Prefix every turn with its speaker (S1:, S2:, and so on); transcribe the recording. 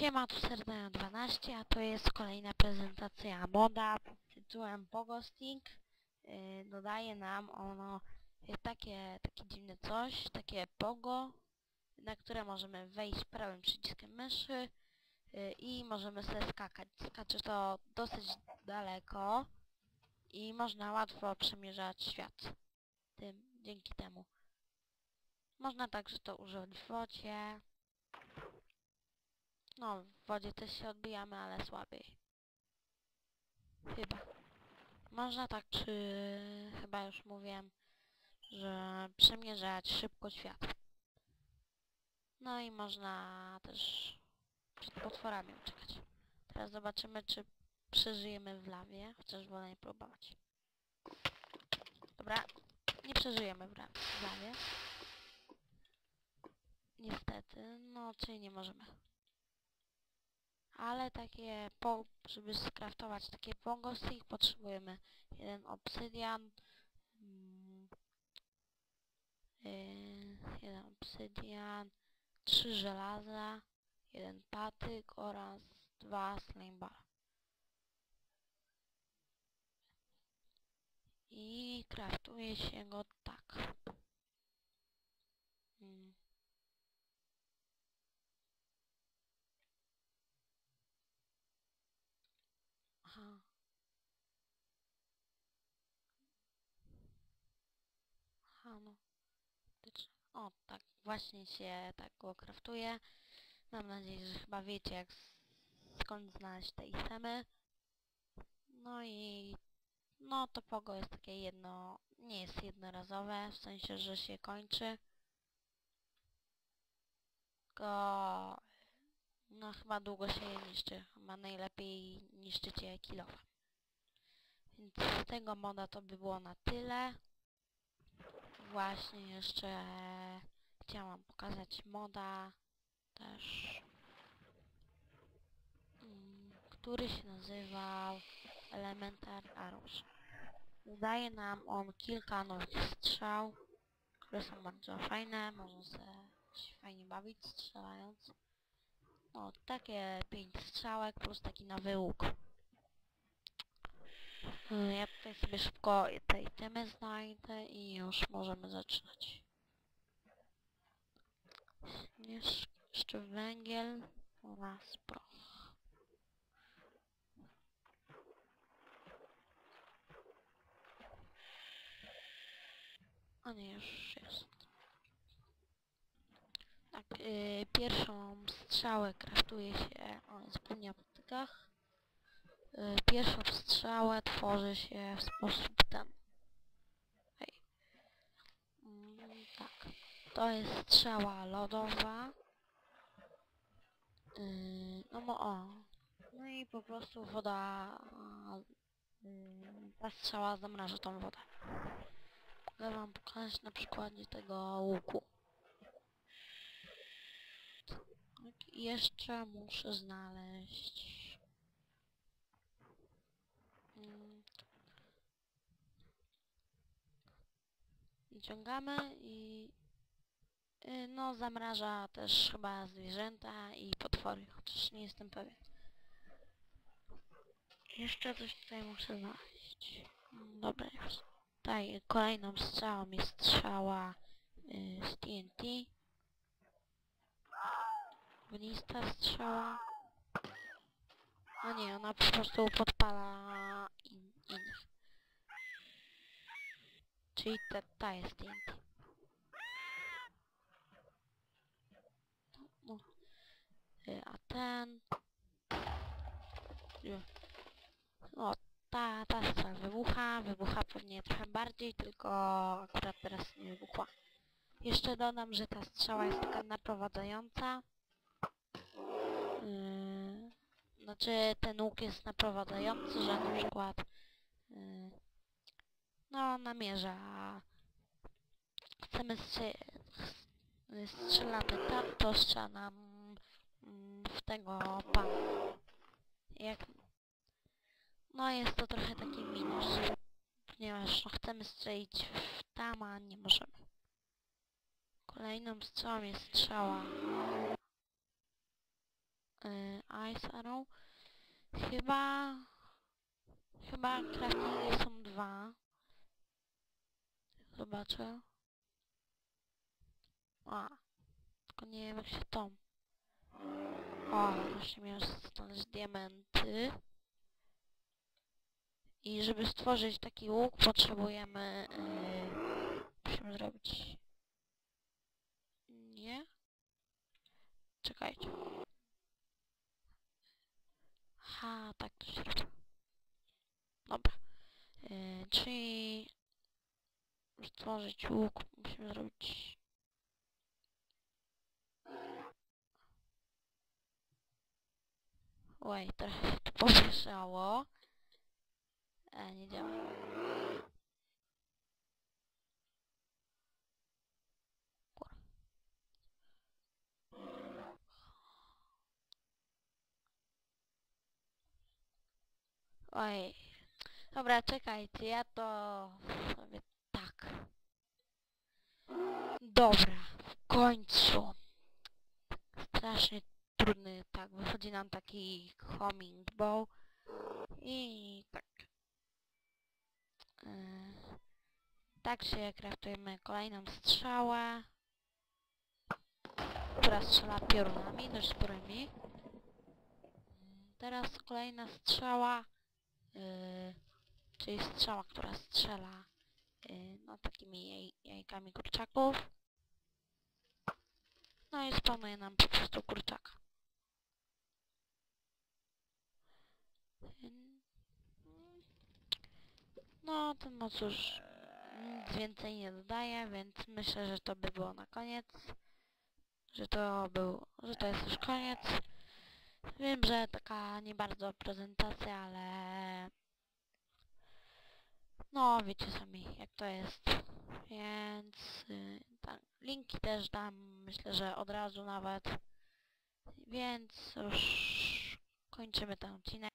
S1: Siema, tu Serdają 12, a to jest kolejna prezentacja moda pod tytułem Pogosting. Yy, dodaje nam ono yy, takie, takie dziwne coś, takie pogo, na które możemy wejść prawym przyciskiem myszy yy, i możemy sobie skakać. Skacze to dosyć daleko i można łatwo przemierzać świat tym, dzięki temu. Można także to używać w wodzie. No, w wodzie też się odbijamy, ale słabiej. Chyba. Można tak, czy chyba już mówiłem, że przemierzać szybko świat. No i można też przed potworami uciekać. Teraz zobaczymy, czy przeżyjemy w lawie, chociaż wolę nie próbować. Dobra, nie przeżyjemy w, w lawie. Niestety, no czyli nie możemy. Ale takie, po, żeby skraftować takie pongosy, potrzebujemy jeden obsydian, mm, yy, jeden obsydian, trzy żelaza, jeden patyk oraz dwa slimebara. I kraftuje się go tak. Mm. Aha. No. O, tak właśnie się tak go kraftuje. Mam nadzieję, że chyba wiecie jak skąd znaleźć te itemy. No i no to pogo jest takie jedno, nie jest jednorazowe, w sensie, że się kończy. Tylko no chyba długo się je niszczy. Chyba najlepiej niszczycie kilofa. Więc z tego moda to by było na tyle. Właśnie jeszcze chciałam pokazać moda też, mm, który się nazywał Elementar Arrows. Daje nam on kilka nowych strzał, które są bardzo fajne, można się fajnie bawić strzelając. No, takie 5 strzałek plus taki. Y, Ja tutaj sobie szybko te itemy znajdę i już możemy zaczynać. Jeszcze węgiel oraz proch. A nie, już jest. Tak, y, pierwszą strzałę kraftuje się, o jest w patykach. Y, pierwszą strzałę tworzy się w sposób ten. Hej. Mm, tak, to jest strzała lodowa. Yy, no mo o. No i po prostu woda... Yy, ta strzała zamraża tą wodę. Mogę wam pokazać na przykładzie tego łuku. Tak, i jeszcze muszę znaleźć... Mm. Wyciągamy i... y, No, zamraża też chyba zwierzęta i potwory, chociaż nie jestem pewien. Jeszcze coś tutaj muszę znaleźć. Mm, Dobra, już. Tutaj kolejną strzałą jest strzała y, z TNT. Ognista strzała. A nie, ona po prostu podpala in, innych. Czyli ta, ta jest TNT. No. Y, A ten... Y, O, ta, ta strzała wybucha, wybucha pewnie trochę bardziej, tylko akurat teraz nie wybuchła. Jeszcze dodam, że ta strzała jest taka naprowadzająca. Yy, znaczy ten łuk jest naprowadzający, że na przykład yy, no namierza chcemy strze strzelamy tam, to strzela nam mm, w tego pana. Jak no jest to trochę taki minus, ponieważ no, chcemy strzelić w tam, a nie możemy. Kolejną strzałą jest strzała y, Ice Arrow. Chyba... Chyba craftingi są dwa. Zobaczę. A. Tylko nie wiem jak się to... O, właśnie miałem znaleźć diamenty. I żeby stworzyć taki łuk potrzebujemy... Yy, musimy zrobić... Nie? Czekajcie. Ha, tak to się robi. Dobra. Yy, czyli... żeby Stworzyć łuk musimy zrobić... Oj, trochę się tu pomieszało. E, nie działa. Oj. Dobra, czekajcie, ja to sobie tak. Dobra, w końcu. Strasznie trudny, tak, wychodzi nam taki homing bow. I tak. Yy, tak się kraftujemy kolejną strzałę, która strzela piorunami, dość sporymi. Teraz kolejna strzała, yy, czyli strzała, która strzela yy, no takimi jaj, jajkami kurczaków. No i spawnuje nam po prostu kurczaka. No, to no cóż, nic więcej nie dodaję, więc myślę, że to by było na koniec. Że to był, że to jest już koniec. Wiem, że taka nie bardzo prezentacja, ale... No, wiecie sami, jak to jest. Więc... y, tak, linki też dam, myślę, że od razu nawet. Więc już kończymy ten odcinek.